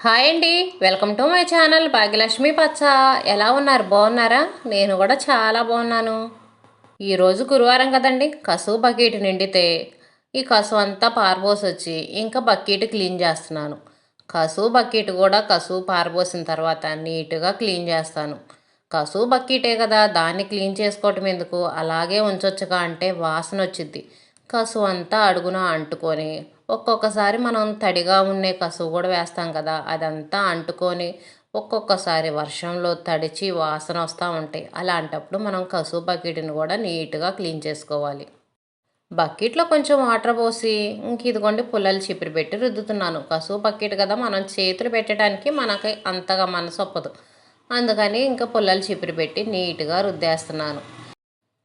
Hi అండి. Welcome to my channel Bhagyalakshmi Paccha. ఎలా ఉన్నారు? బాగున్నారా? నేను కూడా చాలా బాగున్నాను. ఈరోజు గురువారం కదండి కసువు బకెట్ నిండితే ఈ కసువు అంతా పారబోసి వచ్చి ఇంకా బకెట్ క్లీన్ చేస్తున్నాను. కసువు బకెట్ కూడా కసువు పారబోసిన తర్వాత నీట్గా క్లీన్ చేస్తాను. కసువు బకెటే కదా దాన్ని క్లీన్ చేసుకోవటం ఎందుకు? అలాగే ఉంచొచ్చుగా అంటే వాసన వచ్చింది కసువు అంతా అడుగున అంటుకొని ఒక్కొక్కసారి మనం తడిగా ఉండే కసువు కూడా వేస్తాం కదా అదంతా అంటుకొని ఒక్కొక్కసారి వర్షంలో తడిచి వాసన వస్తూ ఉంటాయి. అలాంటప్పుడు మనం కసువు బకెట్ని కూడా నీట్గా క్లీన్ చేసుకోవాలి. బకెట్లో కొంచెం వాటర్ పోసి ఇంక ఇదిగోండి పుల్లలు చిపిరి పెట్టి రుద్దుతున్నాను. కసువు బకెట్ కదా మనం చేతులు పెట్టడానికి మనకి అంతగా మనసు ఒప్పదు. అందుకని ఇంకా పుల్లలు చిపిరి పెట్టి నీట్గా రుద్దేస్తున్నాను.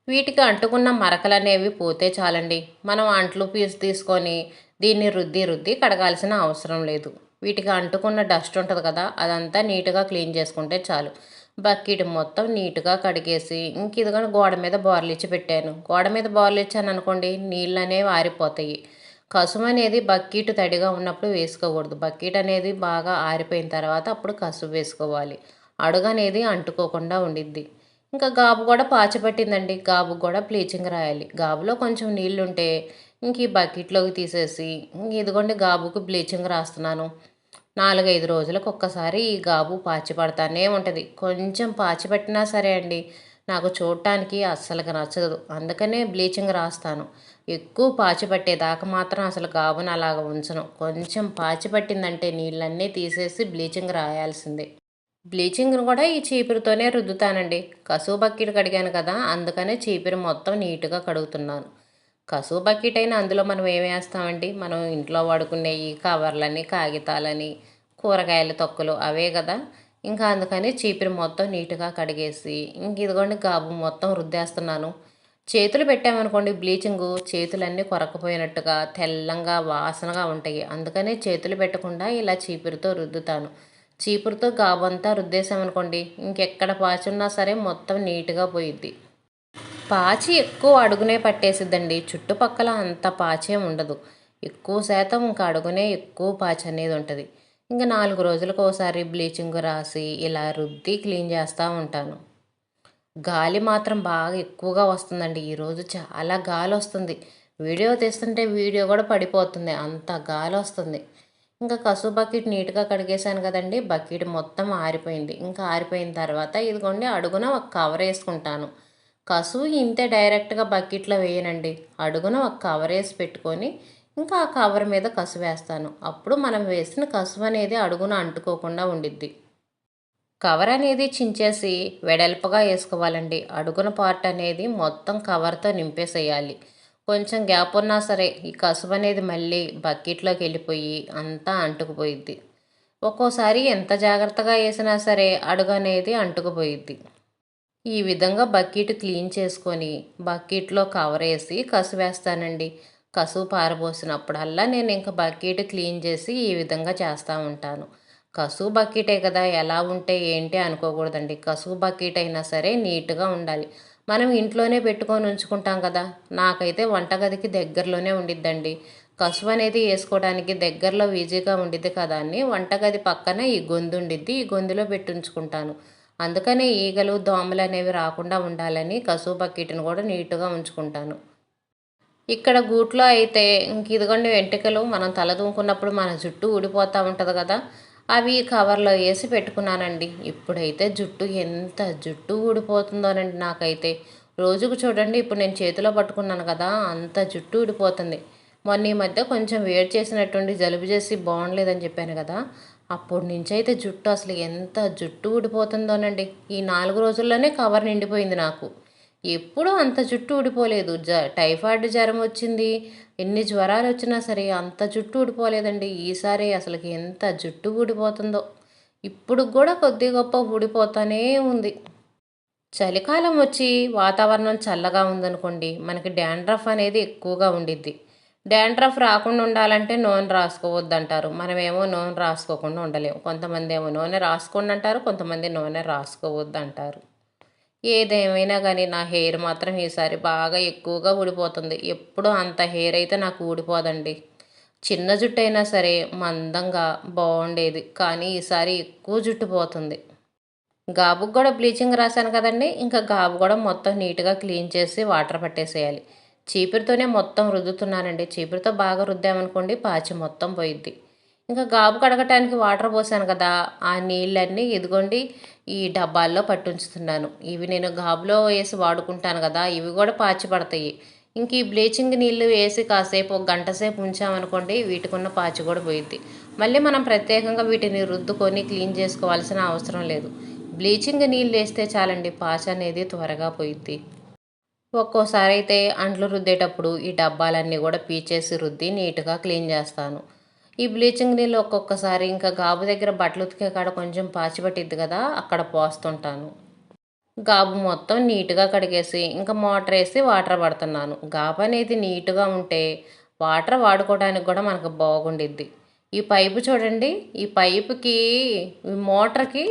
వీటికి అంటుకున్న మరకలు అనేవి పోతే చాలండి. మనం అంట్లు పీసు తీసుకొని దీన్ని రుద్ది రుద్ది కడగాల్సిన అవసరం లేదు. వీటికి అంటుకున్న డస్ట్ ఉంటుంది కదా అదంతా నీట్గా క్లీన్ చేసుకుంటే చాలు. బకెట్ మొత్తం నీట్గా కడిగేసి ఇంక ఇదిగో గోడ మీద బోర్లిచ్చి పెట్టాను. గోడ మీద బోర్లు ఇచ్చాను అనుకోండి నీళ్ళు అనేవి ఆరిపోతాయి. కసుము అనేది బకెట్ తడిగా ఉన్నప్పుడు వేసుకోకూడదు. బకెట్ అనేది బాగా ఆరిపోయిన తర్వాత అప్పుడు కసువు వేసుకోవాలి. అడుగు అనేది అంటుకోకుండా ఉండిద్ది. ఇంకా గాబు కూడా పాచి పట్టిందండి గాబు కూడా బ్లీచింగ్ రాయాలి. గాబులో కొంచెం నీళ్ళు ఉంటే ఇంక ఈ బకెట్లోకి తీసేసి ఇంక ఇదిగోండి గాబుకి బ్లీచింగ్ రాస్తున్నాను. నాలుగైదు రోజులకు ఒక్కసారి ఈ గాబు పాచి పడతానే ఉంటుంది. కొంచెం పాచి పట్టినా సరే అండి నాకు చూడటానికి అస్సలుగా నచ్చదు. అందుకనే బ్లీచింగ్ రాస్తాను. ఎక్కువ పాచి పట్టేదాకా మాత్రం అసలు గాబుని అలాగ ఉంచను. కొంచెం పాచి పట్టిందంటే నీళ్ళన్నీ తీసేసి బ్లీచింగ్ రాయాల్సిందే. బ్లీచింగ్ను కూడా ఈ చీపురుతోనే రుద్దుతానండి. కసువు బకెట్ కడిగాను కదా అందుకనే చీపురు మొత్తం నీట్గా కడుగుతున్నాను. కసువు బకెట్ అయినా అందులో మనం ఏం వేస్తామండి? మనం ఇంట్లో వాడుకునే ఈ కవర్లని కాగితాలని కూరగాయల తొక్కలు అవే కదా. ఇంకా అందుకని చీపురు మొత్తం నీట్గా కడిగేసి ఇంక ఇదిగోండి గాబు మొత్తం రుద్దేస్తున్నాను. చేతులు పెట్టామనుకోండి బ్లీచింగు చేతులన్నీ కొరకపోయినట్టుగా తెల్లంగా వాసనగా ఉంటాయి. అందుకనే చేతులు పెట్టకుండా ఇలా చీపురుతో రుద్దుతాను. చీపురుతో గాబంతా రుద్దేశామనుకోండి ఇంకెక్కడ పాచున్నా సరే మొత్తం నీట్గా పోయిద్ది. పాచి ఎక్కువ అడుగునే పట్టేసిద్దండి. చుట్టుపక్కల అంత పాచే ఉండదు. ఎక్కువ శాతం ఇంకా అడుగునే ఎక్కువ పాచి అనేది ఉంటుంది. ఇంకా నాలుగు రోజులకు ఒకసారి బ్లీచింగ్ రాసి ఇలా రుద్ది క్లీన్ చేస్తూ ఉంటాను. గాలి మాత్రం బాగా ఎక్కువగా వస్తుందండి. ఈరోజు చాలా గాలి వస్తుంది వీడియో తీస్తుంటే వీడియో కూడా పడిపోతుంది. అంత గాలి వస్తుంది ఇంకా కసు బకెట్ నీట్గా కడిగేశాను కదండి. బకెట్ మొత్తం ఆరిపోయింది. ఇంకా ఆరిపోయిన తర్వాత ఇదిగోండి అడుగున ఒక కవర్ వేసుకుంటాను. కసువు ఇంతే డైరెక్ట్గా బకెట్లో వేయనండి. అడుగున ఒక కవర్ వేసి పెట్టుకొని ఇంకా ఆ కవర్ మీద కసు వేస్తాను. అప్పుడు మనం వేసిన కసువు అనేది అడుగున అంటుకోకుండా ఉండిద్ది. కవర్ అనేది చించేసి వెడల్పుగా వేసుకోవాలండి. అడుగున పార్ట్ అనేది మొత్తం కవర్తో నింపేసేయాలి. కొంచెం గ్యాప్ ఉన్నా సరే ఈ కసువు అనేది మళ్ళీ బకెట్లోకి వెళ్ళిపోయి అంతా అంటుకుపోయిద్ది. ఒక్కోసారి ఎంత జాగ్రత్తగా వేసినా సరే అడుగు అనేది అంటుకుపోయిద్ది. ఈ విధంగా బకెట్ క్లీన్ చేసుకొని బకెట్లో కవర్ వేసి కసు వేస్తానండి. కసువు పారబోసినప్పుడల్లా నేను ఇంకా బకెట్ క్లీన్ చేసి ఈ విధంగా చేస్తూ ఉంటాను. కసువు బకెటే కదా ఎలా ఉంటే ఏంటి అనుకోకూడదండి. కసువు బకెట్ అయినా సరే నీట్గా ఉండాలి. మనం ఇంట్లోనే పెట్టుకొని ఉంచుకుంటాం కదా నాకైతే వంటగదికి దగ్గరలోనే ఉండిద్దండి. కసువు అనేది వేసుకోవడానికి దగ్గరలో ఈజీగా ఉండిద్ది కదా అని వంటగది పక్కన ఈ గొంతు ఉండిద్ది ఈ గొంతులో పెట్టి ఉంచుకుంటాను. అందుకనే ఈగలు దోమలు అనేవి రాకుండా ఉండాలని కసువు బకెట్ని కూడా నీట్గా ఉంచుకుంటాను. ఇక్కడ గూట్లో అయితే ఇంక ఇదిగోండి వెంట్రుకలు మనం తల దూకున్నప్పుడు మన జుట్టు ఊడిపోతూ ఉంటుంది కదా అవి కవర్లో వేసి పెట్టుకున్నానండి. ఇప్పుడైతే జుట్టు ఎంత జుట్టు ఊడిపోతుందోనండి నాకైతే. రోజుకు చూడండి ఇప్పుడు నేను చేతిలో పట్టుకున్నాను కదా అంత జుట్టు ఊడిపోతుంది. మొన్న ఈ మధ్య కొంచెం వేడి చేసినట్టుండి జలుబు చేసి బాగుండలేదని చెప్పాను కదా అప్పటి నుంచి అయితే జుట్టు అసలు ఎంత జుట్టు ఊడిపోతుందోనండి. ఈ నాలుగు రోజుల్లోనే కవర్ నిండిపోయింది నాకు. ఎప్పుడూ అంత జుట్టు ఊడిపోలేదు. జ టైఫాయిడ్ జ్వరం వచ్చింది. ఎన్ని జ్వరాలు వచ్చినా సరే అంత జుట్టు ఊడిపోలేదండి. ఈసారి అసలుకి ఎంత జుట్టు ఊడిపోతుందో. ఇప్పుడు కూడా కొద్ది గొప్ప ఊడిపోతూనే ఉంది. చలికాలం వచ్చి వాతావరణం చల్లగా ఉందనుకోండి మనకి డాండ్రఫ్ అనేది ఎక్కువగా ఉండిద్ది. డాండ్రఫ్ రాకుండా ఉండాలంటే నూనె రాసుకోవద్దు అంటారు మనమేమో నూనె రాసుకోకుండా ఉండలేము. కొంతమంది ఏమో నూనె రాసుకోండి అంటారు కొంతమంది నూనె రాసుకోవద్దు అంటారు ఏదేమైనా కానీ నా హెయిర్ మాత్రం ఈసారి బాగా ఎక్కువగా ఊడిపోతుంది. ఎప్పుడు అంత హెయిర్ అయితే నాకు ఊడిపోదండి. చిన్న జుట్టు అయినా సరే మందంగా బాగుండేది. కానీ ఈసారి ఎక్కువ జుట్టు పోతుంది. గాబుకు కూడా బ్లీచింగ్ రాశాను కదండి. ఇంకా గాబు కూడా మొత్తం నీట్గా క్లీన్ చేసి వాటర్ పట్టేసేయాలి. చీపురుతోనే మొత్తం రుద్దుతున్నానండి చీపురుతో బాగా రుద్దామనుకోండి పాచి మొత్తం పోయిద్ది. ఇంకా గాబు కడగటానికి వాటర్ పోసాను కదా ఆ నీళ్ళన్నీ ఇదిగోండి ఈ డబ్బాల్లో పట్టుంచుతున్నాను. ఇవి నేను గాబులో వేసి వాడుకుంటాను కదా ఇవి కూడా పాచి పడతాయి. ఇంక ఈ బ్లీచింగ్ నీళ్ళు వేసి కాసేపు ఒక గంట సేపు ఉంచామనుకోండి వీటికున్న పాచి కూడా పోయిద్ది. మళ్ళీ మనం ప్రత్యేకంగా వీటిని రుద్దుకొని క్లీన్ చేసుకోవాల్సిన అవసరం లేదు. బ్లీచింగ్ నీళ్ళు వేస్తే చాలండి పాచి అనేది త్వరగా పోయిద్ది. ఒక్కోసారి అయితే అంట్లు రుద్దేటప్పుడు ఈ డబ్బాలన్నీ కూడా పీచేసి రుద్ది నీట్గా క్లీన్ చేస్తాను. ఈ బ్లీచింగ్ నీళ్ళు ఒక్కొక్కసారి ఇంకా గాబు దగ్గర బట్టలు ఉతికే కాడ కొంచెం పాచి పట్టిద్ది కదా అక్కడ పోస్తుంటాను. గాబు మొత్తం నీట్గా కడిగేసి ఇంకా మోటార్ వేసి వాటర్ పడుతున్నాను. గాబు అనేది నీట్గా ఉంటే వాటర్ వాడుకోవడానికి కూడా మనకు బాగుండిద్ది. ఈ పైపు చూడండి ఈ పైపుకి ఈ మోటార్కి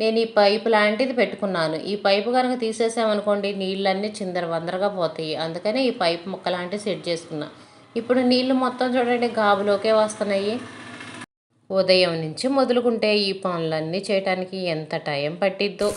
నేను ఈ పైపు లాంటిది పెట్టుకున్నాను. ఈ పైపు కనుక తీసేసామనుకోండి నీళ్ళన్నీ చిందర వందరగా పోతాయి. అందుకనే ఈ పైపు ముక్క లాంటివి సెట్ చేసుకున్నా. ఇప్పుడు నీళ్ళు మొత్తం చూడండి గాబులోకే వస్తున్నాయి. ఉదయం నుంచి మొదలుకుంటే ఈ పనులన్నీ చేయడానికి ఎంత టైం పట్టిద్దో.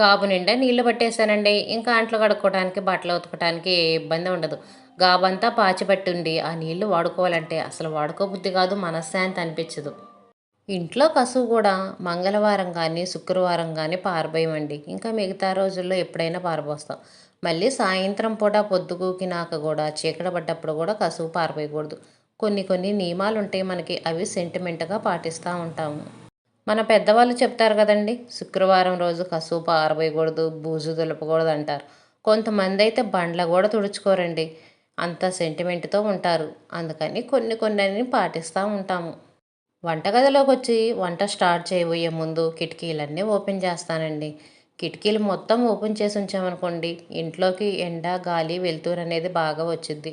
గాబు నిండా నీళ్ళు పట్టేశానండి. ఇంకా అంట్లు కడుక్కోవడానికి బట్టలు ఉతకడానికి ఏ ఇబ్బంది ఉండదు. గాబంతా పాచి ఉండి ఆ నీళ్ళు వాడుకోవాలంటే అసలు వాడుకోబుద్ధి కాదు మనశ్శాంతి అనిపించదు. ఇంట్లో కసువు కూడా మంగళవారం కానీ శుక్రవారం కానీ పారబోయమండి. ఇంకా మిగతా రోజుల్లో ఎప్పుడైనా పారబోస్తాం. మళ్ళీ సాయంత్రం పూట పొద్దుగూకినాక కూడా చీకట పడ్డప్పుడు కూడా కసువు పారబోయకూడదు. కొన్ని కొన్ని నియమాలు ఉంటాయి మనకి అవి సెంటిమెంట్గా పాటిస్తూ ఉంటాము. మన పెద్దవాళ్ళు చెప్తారు కదండి శుక్రవారం రోజు కసుపు ఆరబోయకూడదు బూజు దులపకూడదు అంటారు కొంతమంది అయితే బండ్ల కూడా తుడుచుకోరండి అంత సెంటిమెంట్తో ఉంటారు. అందుకని కొన్ని కొన్ని పాటిస్తూ ఉంటాము. వంటగదిలోకి వచ్చి వంట స్టార్ట్ చేయబోయే ముందు కిటికీలన్నీ ఓపెన్ చేస్తానండి. కిటికీలు మొత్తం ఓపెన్ చేసి ఉంచామనుకోండి ఇంట్లోకి ఎండ గాలి వెలుతురు అనేది బాగా వచ్చింది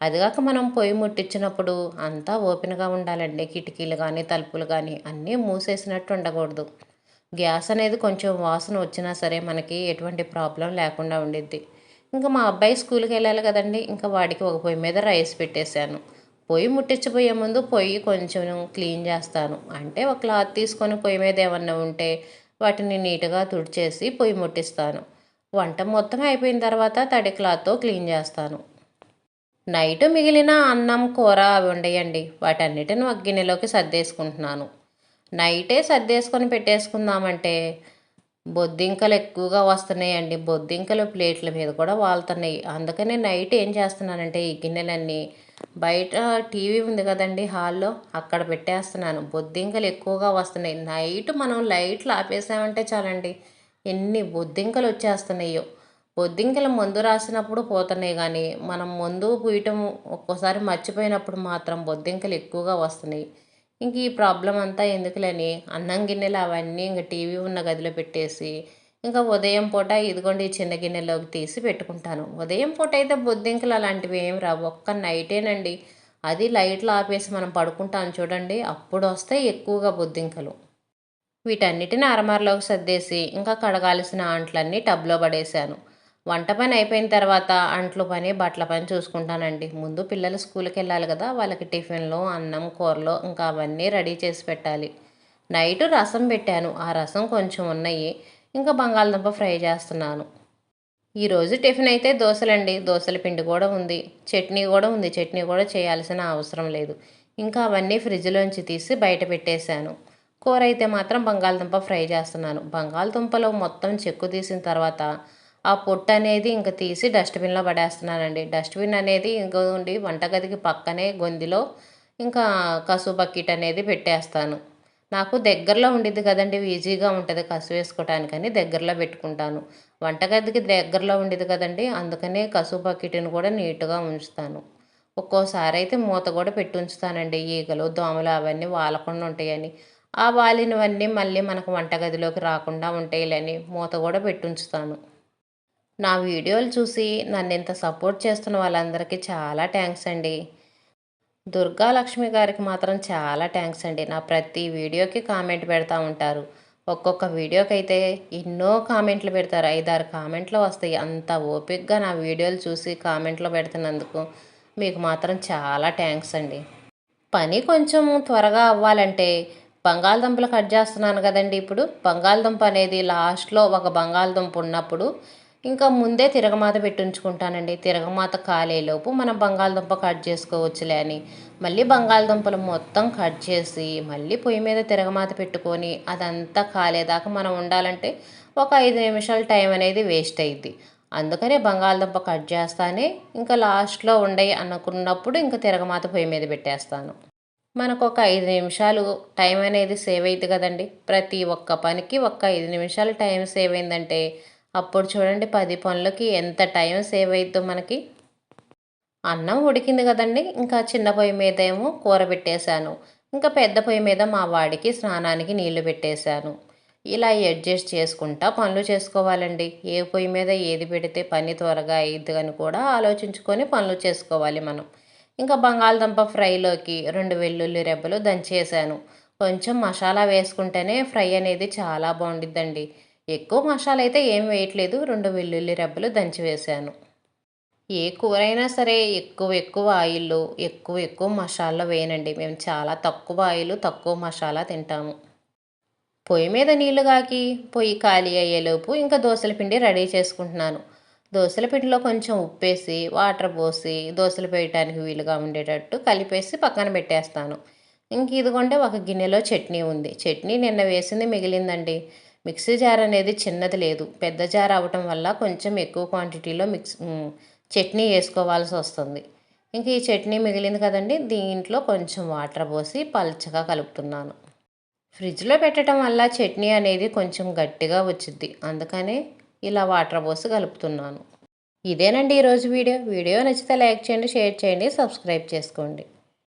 అదిగాక మనం పొయ్యి ముట్టించినప్పుడు అంతా ఓపెన్గా ఉండాలండి. కిటికీలు కానీ తలుపులు కానీ అన్నీ మూసేసినట్టు ఉండకూడదు. గ్యాస్ అనేది కొంచెం వాసన వచ్చినా సరే మనకి ఎటువంటి ప్రాబ్లం లేకుండా ఉండిద్ది. ఇంకా మా అబ్బాయి స్కూల్కి వెళ్ళాలి కదండి. ఇంకా వాడికి ఒక పొయ్యి మీద రైస్ పెట్టేశాను. పొయ్యి ముట్టించిపోయే ముందు పొయ్యి కొంచెం క్లీన్ చేస్తాను. అంటే ఒక క్లాత్ తీసుకొని పొయ్యి మీద ఏమన్నా ఉంటే వాటిని నీట్గా తుడిచేసి పొయ్యి ముట్టిస్తాను. వంట మొత్తం అయిపోయిన తర్వాత తడి క్లాత్తో క్లీన్ చేస్తాను. నైట్ మిగిలిన అన్నం కూర అవి ఉండయండి. వాటన్నిటిని ఒక గిన్నెలోకి సర్దేసుకుంటున్నాను. నైటే సర్దేసుకొని పెట్టేసుకుందామంటే బొద్దింకలు ఎక్కువగా వస్తున్నాయండి. బొద్దింకలు ప్లేట్ల మీద కూడా వాళ్తున్నాయి. అందుకని నైట్ ఏం చేస్తున్నానంటే ఈ గిన్నెలన్నీ బయట టీవీ ఉంది కదండి హాల్లో అక్కడ పెట్టేస్తున్నాను. బొద్దింకలు ఎక్కువగా వస్తున్నాయి. నైట్ మనం లైట్లు ఆపేసామంటే చాలండి. ఎన్ని బొద్దింకలు వచ్చేస్తున్నాయో. బొద్దింకలు మందు రాసినప్పుడు పోతున్నాయి కానీ మనం మందు పూయటం ఒక్కోసారి మర్చిపోయినప్పుడు మాత్రం బొద్దింకలు ఎక్కువగా వస్తున్నాయి. ఇంక ఈ ప్రాబ్లం అంతా ఎందుకులని అన్నం గిన్నెలు అవన్నీ ఇంకా టీవీ ఉన్న గదిలో పెట్టేసి ఇంకా ఉదయం పూట ఇదిగోండి చిన్న గిన్నెలోకి తీసి పెట్టుకుంటాను. ఉదయం పూట అయితే బొద్దింకలు అలాంటివి ఏం రావు. ఒక్క నైటేనండి. అది లైట్లు ఆపేసి మనం పడుకుంటాం చూడండి అప్పుడు వస్తాయి ఎక్కువగా బొద్దింకలు. వీటన్నిటిని అరమారలోకి సర్దేసి ఇంకా కడగాల్సిన అంట్లన్నీ టబ్లో పడేశాను. వంట పని అయిపోయిన తర్వాత అంట్లు పని బట్టల పని చూసుకుంటానండి. ముందు పిల్లలు స్కూల్కి వెళ్ళాలి కదా వాళ్ళకి టిఫిన్లు అన్నం కూరలు ఇంకా అవన్నీ రెడీ చేసి పెట్టాలి. నైట్ రసం పెట్టాను ఆ రసం కొంచెం ఉన్నాయి ఇంకా బంగాళదుంప ఫ్రై చేస్తున్నాను. ఈరోజు టిఫిన్ అయితే దోశలండి దోశల పిండి కూడా ఉంది చట్నీ కూడా ఉంది చట్నీ కూడా చేయాల్సిన అవసరం లేదు. ఇంకా అవన్నీ ఫ్రిడ్జ్లోంచి తీసి బయట పెట్టేశాను. కూర అయితే మాత్రం బంగాళదుంప ఫ్రై చేస్తున్నాను. బంగాళదుంపలో మొత్తం చెక్కు తీసిన తర్వాత ఆ పొట్టు అనేది ఇంకా తీసి డస్ట్బిన్లో పడేస్తున్నానండి. డస్ట్బిన్ అనేది ఇంకోండి వంటగదికి పక్కనే గొందిలో ఇంకా కసు బకెట్ అనేది పెట్టేస్తాను. నాకు దగ్గరలో ఉండిద్ది కదండి ఈజీగా ఉంటుంది కసు వేసుకోవటానికని దగ్గరలో పెట్టుకుంటాను. వంటగదికి దగ్గరలో ఉండేది కదండి అందుకనే కసు బకెట్ని కూడా నీట్గా ఉంచుతాను. ఒక్కోసారి అయితే మూత కూడా పెట్టి ఉంచుతానండి. ఈగలు దోమలు అవన్నీ వాలకుండా ఉంటాయని. ఆ వాలినవన్నీ మళ్ళీ మనకు వంటగదిలోకి రాకుండా ఉంటాయిలని మూత కూడా పెట్టి ఉంచుతాను. నా వీడియోలు చూసి నన్ను ఇంత సపోర్ట్ చేస్తున్న వాళ్ళందరికీ చాలా థ్యాంక్స్ అండి. దుర్గా లక్ష్మి గారికి మాత్రం చాలా థ్యాంక్స్ అండి. నా ప్రతి వీడియోకి కామెంట్ పెడతా ఉంటారు. ఒక్కొక్క వీడియోకి అయితే ఎన్నో కామెంట్లు పెడతారు. ఐదారు కామెంట్లు వస్తాయి. అంత ఓపిక్గా నా వీడియోలు చూసి కామెంట్లు పెడుతున్నందుకు మీకు మాత్రం చాలా థ్యాంక్స్ అండి. పని కొంచెం త్వరగా అవ్వాలంటే బంగాళదుంపలు కట్ చేస్తున్నాను కదండి ఇప్పుడు. బంగాళదుంప అనేది లాస్ట్లో ఒక బంగాళదుంప ఉన్నప్పుడు ఇంకా ముందే తిరగమాత పెట్టించుకుంటానండి. తిరగమాత కాలేలోపు మనం బంగాళదుంప కట్ చేసుకోవచ్చులే అని. మళ్ళీ బంగాళదుంపలు మొత్తం కట్ చేసి మళ్ళీ పొయ్యి మీద తిరగమాత పెట్టుకొని అదంతా కాలేదాకా మనం ఉండాలంటే ఒక ఐదు నిమిషాలు టైం అనేది వేస్ట్ అయింది అందుకనే బంగాళదుంప కట్ చేస్తానే ఇంకా లాస్ట్లో ఉండయి అనుకున్నప్పుడు ఇంకా తిరగమాత పొయ్యి మీద పెట్టేస్తాను. మనకు ఒక ఐదు నిమిషాలు టైం అనేది సేవ్ అయింది కదండి. ప్రతి ఒక్క పనికి ఒక్క ఐదు నిమిషాలు టైం సేవ్ అయిందంటే అప్పుడు చూడండి పది పనులకి ఎంత టైం సేవ్ అవుతుందో మనకి. అన్నం ఉడికింది కదండి ఇంకా చిన్న పొయ్యి మీద ఏమో కూర పెట్టేశాను. ఇంకా పెద్ద పొయ్యి మీద మా వాడికి స్నానానికి నీళ్ళు పెట్టేశాను. ఇలా అడ్జస్ట్ చేసుకుంటా పనులు చేసుకోవాలండి. ఏ పొయ్యి మీద ఏది పెడితే పని త్వరగా అయ్యిద్ది అని కూడా ఆలోచించుకొని పనులు చేసుకోవాలి మనం. ఇంకా బంగాళదుంప ఫ్రైలోకి రెండు వెల్లుల్లి రెబ్బలు దంచేసాను కొంచెం మసాలా వేసుకుంటేనే ఫ్రై అనేది చాలా బాగుండిద్దండి. ఎక్కువ మసాలా అయితే ఏం వేయట్లేదు. రెండు వెల్లుల్లి రెబ్బలు దంచి వేసాను ఏ కూర అయినా సరే ఎక్కువ ఎక్కువ ఆయిల్ ఎక్కువ ఎక్కువ మసాలా వేయనండి. మేము చాలా తక్కువ ఆయిల్ తక్కువ మసాలా తింటాము. పొయ్యి మీద నీళ్ళు కాకి పొయ్యి ఖాళీ అయ్యేలోపు ఇంకా దోశల పిండి రెడీ చేసుకుంటున్నాను. దోశల పిండిలో కొంచెం ఉప్పేసి వాటర్ పోసి దోశలు వేయటానికి వీలుగా ఉండేటట్టు కలిపేసి పక్కన పెట్టేస్తాను. ఇంక ఇదిగొంటే ఒక గిన్నెలో చట్నీ ఉంది. చట్నీ నిన్న వేసింది మిగిలిందండి. మిక్సీ జార్ అనేది చిన్నది లేదు. పెద్ద జార్ అవ్వటం వల్ల కొంచెం ఎక్కువ క్వాంటిటీలో మిక్స్ చట్నీ వేసుకోవాల్సి వస్తుంది. ఇంక ఈ చట్నీ మిగిలింది కదండి దీంట్లో కొంచెం వాటర్ పోసి పల్చగా కలుపుతున్నాను. ఫ్రిడ్జ్లో పెట్టడం వల్ల చట్నీ అనేది కొంచెం గట్టిగా వచ్చింది అందుకనే ఇలా వాటర్ పోసి కలుపుతున్నాను. ఇదేనండి ఈరోజు వీడియో. వీడియో నచ్చితే లైక్ చేయండి షేర్ చేయండి సబ్స్క్రైబ్ చేసుకోండి.